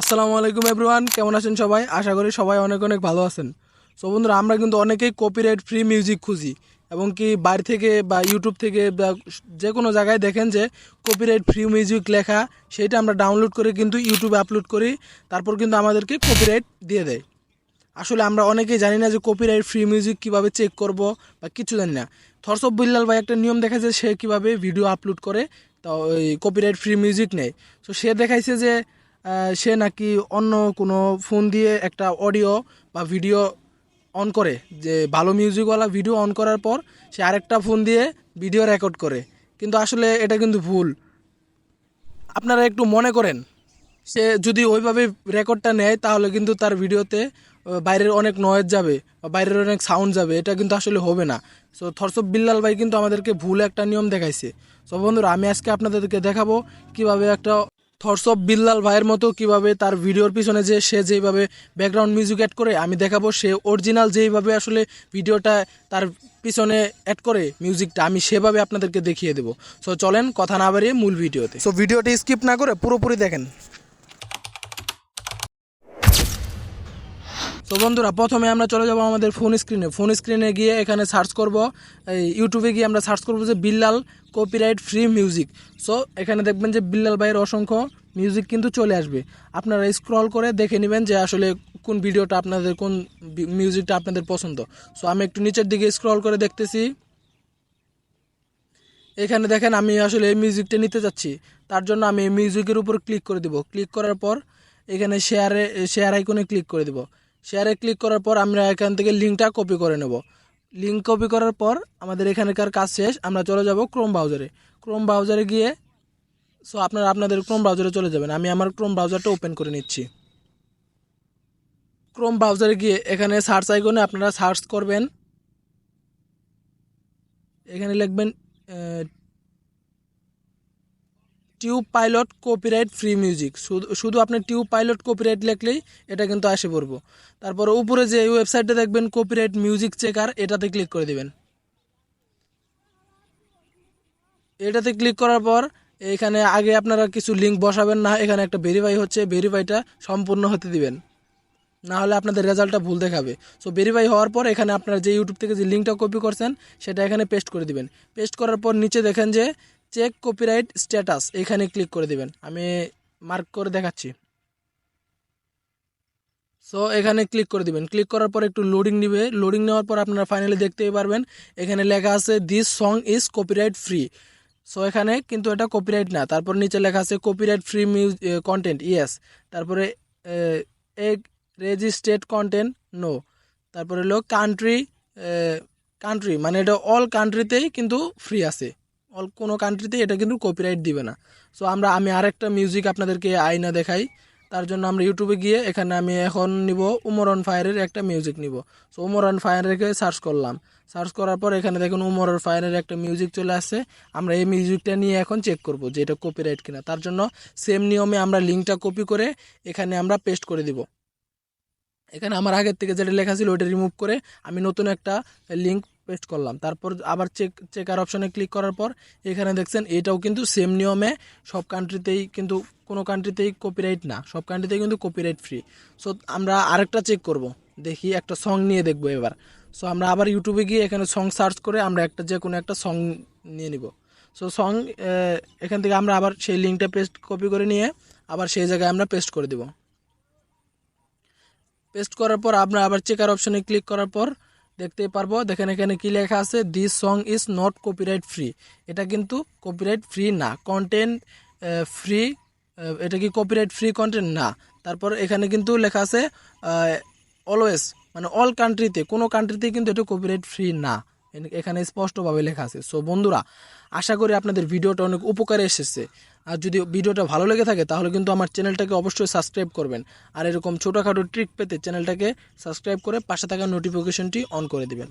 আসসালামু আলাইকুম এভরিওয়ান কেমন আছেন সবাই? আশা করি সবাই অনেক অনেক ভালো আছেন। সো বন্ধুরা, আমরা কিন্তু অনেকেই কপিরাইট ফ্রি মিউজিক খুঁজি এবং কি বাইরে থেকে বা ইউটিউব থেকে বা যে কোনো জায়গায় দেখেন যে কপিরাইট ফ্রি মিউজিক লেখা সেইটা আমরা ডাউনলোড করে কিন্তু ইউটিউবে আপলোড করি, তারপর কিন্তু আমাদেরকে কপিরাইট দিয়ে দেয়। আসলে আমরা অনেকেই জানি না যে কপিরাইট ফ্রি মিউজিক কীভাবে চেক করব বা কিছু জানি না। থরসব বিল্লাল ভাই একটা নিয়ম দেখা যায় সে কীভাবে ভিডিও আপলোড করে, তো ওই কপিরাইট ফ্রি মিউজিক নেই তো সে দেখাইছে যে সে নাকি অন্য কোনো ফোন দিয়ে একটা অডিও বা ভিডিও অন করে, যে ভালো মিউজিকওয়ালা ভিডিও অন করার পর সে আরেকটা ফোন দিয়ে ভিডিও রেকর্ড করে। কিন্তু আসলে এটা কিন্তু ভুল। আপনারা একটু মনে করেন, সে যদি ওইভাবে রেকর্ডটা নেয়, তাহলে কিন্তু তার ভিডিওতে বাইরের অনেক নয়েজ যাবে বা বাইরের অনেক সাউন্ড যাবে, এটা কিন্তু আসলে হবে না। সো থরসব বিল্লাল ভাই কিন্তু আমাদেরকে ভুল একটা নিয়ম দেখাইছে। সো বন্ধুরা, আমি আজকে আপনাদেরকে দেখাবো কীভাবে একটা থরসব বিল্লাল ভাইয়ের মতো কীভাবে তার ভিডিওর পিছনে যে সে যেইভাবে ব্যাকগ্রাউন্ড মিউজিক অ্যাড করে, আমি দেখাবো সে অরিজিনাল যেইভাবে আসলে ভিডিওটা তার পিছনে অ্যাড করে মিউজিকটা আমি সেভাবে আপনাদেরকে দেখিয়ে দেবো। সো চলেন, কথা না বাড়িয়ে মূল ভিডিওতে। সো ভিডিওটি স্কিপ না করে পুরোপুরি দেখেন। তো বন্ধুরা, প্রথমে আমরা চলে যাব আমাদের ফোন স্ক্রিনে ফোন স্ক্রিনে গিয়ে এখানে সার্চ করব। এই ইউটিউবে গিয়ে আমরা সার্চ করব যে Billal copyright free music so এখানে দেখবেন যে বিল্লাল ভাইয়ের অসংখ্য মিউজিক কিন্তু চলে আসবে। আপনারা স্ক্রল করে দেখে নেবেন যে আসলে কোন ভিডিওটা আপনাদের, কোন মিউজিকটা আপনাদের পছন্দ। সো আমি একটু নিচের দিকে স্ক্রল করে দেখতেছি। এখানে দেখেন আমি আসলে এই মিউজিকটা নিতে যাচ্ছি। তার জন্য আমি মিউজিকের উপর ক্লিক করে দিব। ক্লিক করার পর এখানে শেয়ারে শেয়ার আইকনে ক্লিক করে দিব। শেয়ারে ক্লিক করার পর আমরা এখান থেকে লিঙ্কটা কপি করে নেব। লিঙ্ক কপি করার পর আমাদের এখানকার কাজ শেষ, আমরা চলে যাব ক্রোম ব্রাউজারে ক্রোম ব্রাউজারে গিয়ে সো আপনারা আপনাদের ক্রোম ব্রাউজারে চলে যাবেন। আমি আমার ক্রোম ব্রাউজারটা ওপেন করে নিচ্ছি। ক্রোম ব্রাউজারে গিয়ে এখানে সার্চ আইকনে আপনারা সার্চ করবেন। এখানে লিখবেন tube pilot copyright free music শুধু আপনি টিউব পাইলট কপিরাইট লিখলেই এটা কিন্তু আসে পড়ব। তারপর উপরে যে ওয়েবসাইটটা দেখবেন কপিরাইট মিউজিক চেকার এটাতে ক্লিক করে দিবেন। এটাতে ক্লিক করার পর এখানে আগে আপনারা কিছু লিঙ্ক বসাবেন না, এখানে একটা ভেরিফাই হচ্ছে ভেরিফাইটা সম্পূর্ণ হতে দিবেন। না হলে আপনাদের রেজাল্টটা ভুল দেখাবে। সো ভেরিফাই হওয়ার পর এখানে আপনারা যে ইউটিউব থেকে যে লিঙ্কটা কপি করছেন, সেটা এখানে পেস্ট করে দিবেন। পেস্ট করার পর নিচে দেখেন যে চেক কপিরাইট স্ট্যাটাস এখানে ক্লিক করে দিবেন। আমি মার্ক করে দেখাচ্ছি। সো এখানে ক্লিক করে দিবেন। ক্লিক করার পর একটু লোডিং নিবে। লোডিং নেওয়ার পর আপনারা ফাইনালি দেখতেই পারবেন, এখানে লেখা আছে this song is copyright free so এখানে কিন্তু এটা কপিরাইট না। তারপর নিচে লেখা আছে copyright free muse content yes তারপরে রেজিস্ট্রেড কন্টেন্ট নো তারপরে হলো কান্ট্রি কান্ট্রি মানে এটা অল কান্ট্রিতেই কিন্তু ফ্রি আছে। অল, কোনো কান্ট্রিতে এটা কিন্তু কপিরাইট দিবে না। সো আমরা, আমি আরেকটা মিউজিক আপনাদেরকে আয়না দেখাই। তার জন্য আমরা ইউটিউবে গিয়ে এখানে আমি এখন নিব উমর অন ফায়ারের একটা মিউজিক নিব। সো উমর অন ফায়ারেরকে সার্চ করলাম। সার্চ করার পর এখানে দেখুন উমর অন ফায়ারের একটা মিউজিক চলে আসছে। আমরা এই মিউজিকটা নিয়ে এখন চেক করব যে এটা কপিরাইট কিনা। তার জন্য সেম নিয়মে আমরা লিঙ্কটা কপি করে এখানে আমরা পেস্ট করে দিব। এখানে আমার আগের থেকে যেটা লেখা ছিল ওটা রিমুভ করে আমি নতুন একটা লিঙ্ক পেস্ট করলাম। তারপর আবার চেক চেকার অপশনে ক্লিক করার পর, এখানে দেখছেন এটাও কিন্তু সেম নিয়মে সব কান্ট্রিতেই কিন্তু, কোনো কান্ট্রিতেই কপিরাইট না, সব কান্ট্রিতেই কিন্তু কপিরাইট ফ্রি সো আমরা আরেকটা চেক করব, দেখি একটা সং নিয়ে দেখব এবার। সো আমরা আবার ইউটিউবে গিয়ে এখানে সং সার্চ করে আমরা একটা যে কোনো একটা সং নিয়ে নিব। সো সং এখান থেকে আমরা আবার সেই লিঙ্কটা পেস্ট কপি করে নিয়ে আবার সেই জায়গায় আমরা পেস্ট করে দেবো। পেস্ট করার পর আমরা আবার চেকার অপশনে ক্লিক করার পর দেখতেই পারব। দেখেন এখানে কি লেখা আছে this song is not copyright free এটা কিন্তু কপিরাইট ফ্রি না। কন্টেন্ট ফ্রি এটা কি কপিরাইট ফ্রি কন্টেন্ট না। তারপর এখানে কিন্তু লেখা আছে অলওয়েজ মানে অল কান্ট্রিতে কোনো কান্ট্রিতে কিন্তু এটা কপিরাইট ফ্রি না। এখানে স্পষ্টভাবে লেখা আছে। সো বন্ধুরা, আশা করি আপনাদের ভিডিওটা অনেক উপকারে এসেছে। আর যদি ভিডিওটা ভালো লেগে থাকে, তাহলে কিন্তু আমার চ্যানেলটাকে অবশ্যই সাবস্ক্রাইব করবেন। আর এরকম ছোটোখাটো ট্রিক পেতে চ্যানেলটাকে সাবস্ক্রাইব করে পাশে থাকা নোটিফিকেশনটি অন করে দিবেন।